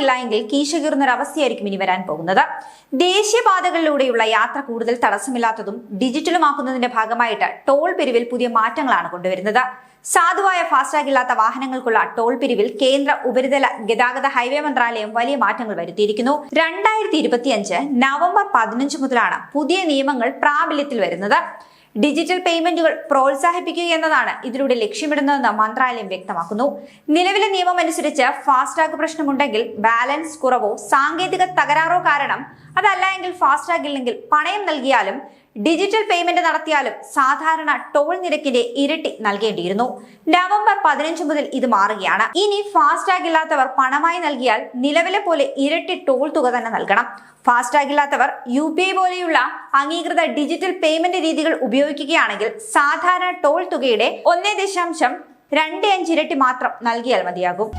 ഇല്ല എങ്കിൽ കീശ കീറുന്ന ഒരു അവസ്ഥയായിരിക്കും ഇനി വരാൻ പോകുന്നത്. ദേശീയപാതകളിലൂടെയുള്ള യാത്ര കൂടുതൽ തടസ്സമില്ലാത്തതും ഡിജിറ്റലുമാക്കുന്നതിന്റെ ഭാഗമായിട്ട് ടോൾ പിരിവിൽ പുതിയ മാറ്റങ്ങളാണ് കൊണ്ടുവരുന്നത്. സാധുവായ ഫാസ്ടാഗ് ഇല്ലാത്ത വാഹനങ്ങൾക്കുള്ള ടോൾ പിരിവിൽ കേന്ദ്ര ഉപരിതല ഗതാഗത ഹൈവേ മന്ത്രാലയം വലിയ മാറ്റങ്ങൾ വരുത്തിയിരിക്കുന്നു. രണ്ടായിരത്തി ഇരുപത്തിയഞ്ച് നവംബർ പതിനഞ്ച് മുതലാണ് പുതിയ നിയമങ്ങൾ പ്രാബല്യത്തിൽ വരുന്നത്. ഡിജിറ്റൽ പേയ്മെന്റുകൾ പ്രോത്സാഹിപ്പിക്കുക എന്നതാണ് ഇതിലൂടെ ലക്ഷ്യമിടുന്നതെന്ന് മന്ത്രാലയം വ്യക്തമാക്കുന്നു. നിലവിലെ നിയമം അനുസരിച്ച് ഫാസ്ടാഗ് പ്രശ്നമുണ്ടെങ്കിൽ ബാലൻസ് കുറവോ സാങ്കേതിക തകരാറോ കാരണം അതല്ല എങ്കിൽ ഫാസ്ടാഗ് ഇല്ലെങ്കിൽ പണയം നൽകിയാലും ഡിജിറ്റൽ പേയ്മെന്റ് നടത്തിയാലും സാധാരണ ടോൾ നിരക്കിന്റെ ഇരട്ടി നൽകേണ്ടിയിരുന്നു. നവംബർ പതിനഞ്ച് മുതൽ ഇത് മാറുകയാണ്. ഇനി ഫാസ്ടാഗ് ഇല്ലാത്തവർ പണമായി നൽകിയാൽ നിലവിലെ പോലെ ഇരട്ടി ടോൾ തുക തന്നെ നൽകണം. ഫാസ്ടാഗ് ഇല്ലാത്തവർ യു പി ഐ പോലെയുള്ള അംഗീകൃത ഡിജിറ്റൽ പേയ്മെന്റ് രീതികൾ ഉപയോഗിക്കുകയാണെങ്കിൽ സാധാരണ ടോൾ തുകയുടെ ഒന്നേ ദശാംശം രണ്ട് അഞ്ച് ഇരട്ടി മാത്രം നൽകിയാൽ മതിയാകും.